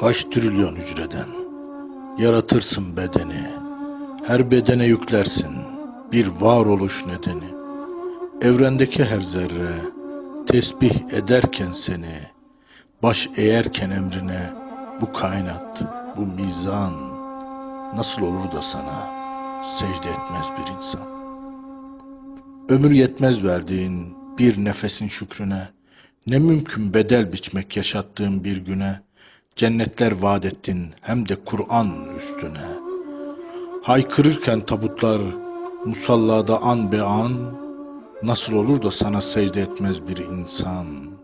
Kaç trilyon hücreden yaratırsın bedeni? Her bedene yüklersin bir varoluş nedeni. Evrendeki her zerre tesbih ederken seni, baş eğerken emrine bu kainat, bu mizan nasıl olur da sana secde etmez bir insan. Ömür yetmez verdiğin bir nefesin şükrüne, ne mümkün bedel biçmek yaşattığın bir güne, cennetler vaat ettin hem de Kur'an üstüne. Haykırırken tabutlar musallada an be an, nasıl olur da sana secde etmez bir insan.''